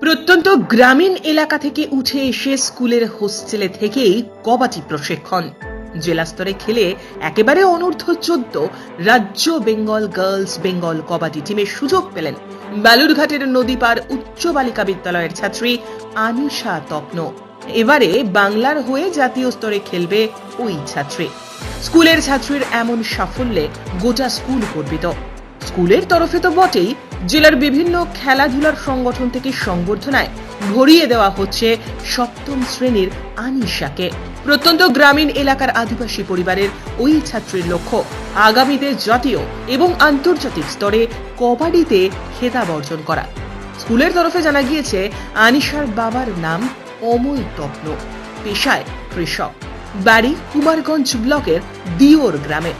প্রত্যন্ত গ্রামীণ এলাকা থেকে উঠে এসে স্কুলের হোস্টেলে থেকেই কবাডি প্রশিক্ষণ। জেলা স্তরে খেলে একেবারে অনূর্ধ্ব চোদ্দ রাজ্য বেঙ্গল গার্লস বেঙ্গল কবাডি টিমের সুযোগ পেলেন বালুরঘাটের নদীপার উচ্চ বালিকা বিদ্যালয়ের ছাত্রী আনিশা তপ্ন এবারে বাংলার হয়ে জাতীয় স্তরে খেলবে ওই ছাত্রী। স্কুলের ছাত্রীর এমন সাফল্যে গোটা স্কুল গর্বিত। স্কুলের তরফে তো বটেই জেলার বিভিন্ন খেলাধুলার সংগঠন থেকে সংবর্ধনায় ভরিয়ে দেওয়া হচ্ছে সপ্তম শ্রেণির আনিশাকে। প্রত্যন্ত গ্রামীণ এলাকার আদিবাসী পরিবারের ওই ছাত্রীর লক্ষ্য, আগামীতে জাতীয় এবং আন্তর্জাতিক স্তরে কবাডিতে খেতাব অর্জন করা। স্কুলের তরফে জানা গিয়েছে, আনিশার বাবার নাম অমল তপ্ন, পেশায় কৃষক। বাড়ি কুমারগঞ্জ ব্লকের দিওর গ্রামে।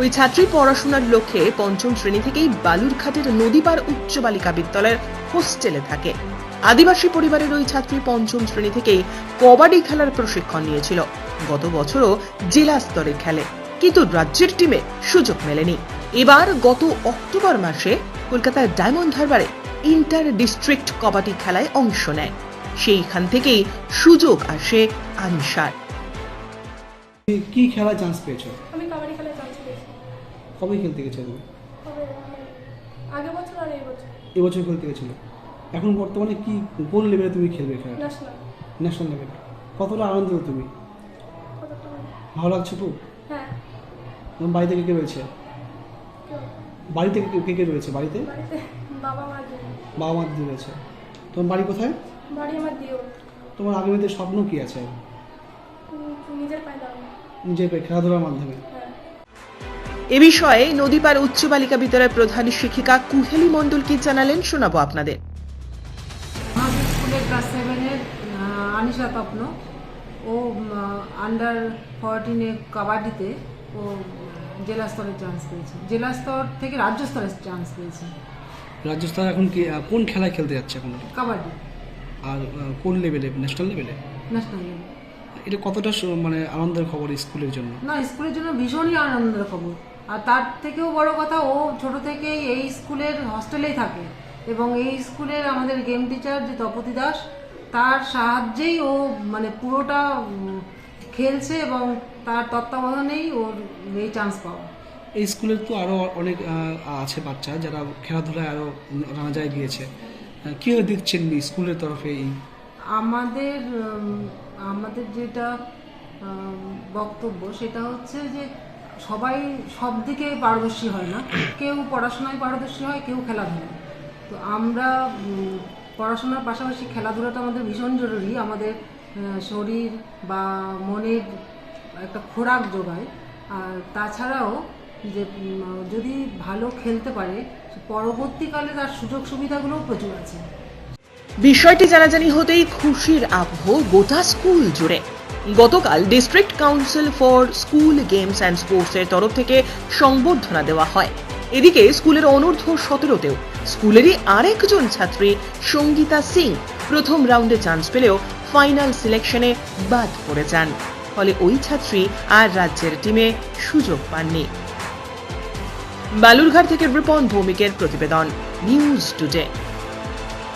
ওই ছাত্রী পড়াশোনার লক্ষ্যে পঞ্চম শ্রেণি থেকেই বালুরঘাটের নদীপার উচ্চ বালিকা বিদ্যালয়ের হোস্টেলে থাকে। আদিবাসী পরিবারের ওই ছাত্রী পঞ্চম শ্রেণি থেকেই কবাডি খেলার প্রশিক্ষণ নিয়েছিল। গত বছরও জেলা স্তরে খেলে কিন্তু রাজ্যের টিমে সুযোগ মেলেনি। এবার গত অক্টোবর মাসে কলকাতার ডায়মন্ড হারবারে ইন্টার ডিস্ট্রিক্ট কবাডি খেলায় অংশ নেয়। সেইখান থেকেই সুযোগ আসে আনসার। কি খেলায় চান্স পেয়েছ? আমি কাবাডি পেয়েছি কবে খেলতে গেছে তুমি আগে বছর আর এই বছর। এবছর খেলতে গেছিল। এখন বর্তমানে কি কোন লেভেলে তুমি খেলবে খেলা? ন্যাশনাল ন্যাশনাল লেভেলে কতটা আনন্দ তুমি? ভালো লাগছে খুব? হ্যাঁ। তোমার বাড়িতে কে কে রয়েছে? কেউ। বাড়িতে কে কে রয়েছে বাড়িতে? বাড়িতে বাবা মা বাবা মা দিদি রয়েছে। তোমার বাড়ি কোথায়? বাড়ি আমার দিও। তোমার আগামীতে স্বপ্ন কি আছে? নিজের পায়ে দাঁড়ানো। নিজের পায়ে খেলাধুলার মাধ্যমে। হ্যাঁ। এ বিষয়ে নদীপার উচ্চ বালিকা বিদ্যালয়ের প্রধান শিক্ষিকা কুহেলি মণ্ডল কি জানালেন শোনাবো আপনাদের। আমাদের স্কুলের ক্লাস সেভেনের আনিশা তপ্ন। ও আন্ডার ফোরটিনে কাবাডিতে ও জেলা স্তরে চান্স পেয়েছে। জেলা স্তর থেকে রাজ্য স্তরে চান্স পেয়েছে। রাজ্য স্তরে এখন কি কোন খেলায় খেলতে যাচ্ছে এখন? কাবাডি। আর কোন লেভেলে ন্যাশনাল লেভেলে ন্যাশনাল লেভেল এটা কতটা মানে আনন্দের খবর স্কুলের জন্য? না স্কুলের জন্য ভীষণই আনন্দের খবর। আর তার থেকেও বড় কথা ও ছোট থেকেই এই স্কুলের হস্টেলেই থাকে। এবং এই স্কুলের আমাদের গেম টিচার যে তপতি দাস তার সাহায্যেই ও মানে পুরোটা খেলছে এবং তার তত্ত্বাবধানেই ওর এই চান্স পাওয়া। এই স্কুলের তো আরও অনেক আছে বাচ্চা যারা খেলাধুলায় আরও জায়গায় গিয়েছে। কীভাবে দেখছেন স্কুলের তরফে এই? আমাদের আমাদের যেটা বক্তব্য সেটা হচ্ছে যে সবাই সব দিকে পারদর্শী হয় না। কেউ পড়াশোনায় পারদর্শী হয়, কেউ খেলাধুলায়। তো আমরা পড়াশোনার পাশাপাশি খেলাধুলাটা আমাদের ভীষণ জরুরি। আমাদের শরীর বা মনের একটা খোরাক যোগায়। আর তাছাড়াও যে যদি ভালো খেলতে পারে পরবর্তীকালে তার সুযোগ সুবিধাগুলোও প্রচুর আছে। বিষয়টি জানাজানি হতেই খুশির আবহ গোটা স্কুল জুড়ে। গতকাল district council for school games and স্পোর্টসের তরফ থেকে সংবর্ধনা দেওয়া হয়। এদিকে স্কুলের অনূর্ধ্ব সতেরোতেও স্কুলেরই আরেকজন ছাত্রী, সঙ্গীতা সিং, প্রথম রাউন্ডে চান্স পেলেও ফাইনাল সিলেকশনে বাদ পড়ে যান। ফলে ওই ছাত্রী আর রাজ্যের টিমে সুযোগ পাননি। বালুরঘাট থেকে রিপন ভৌমিকের প্রতিবেদন নিউজ টুডে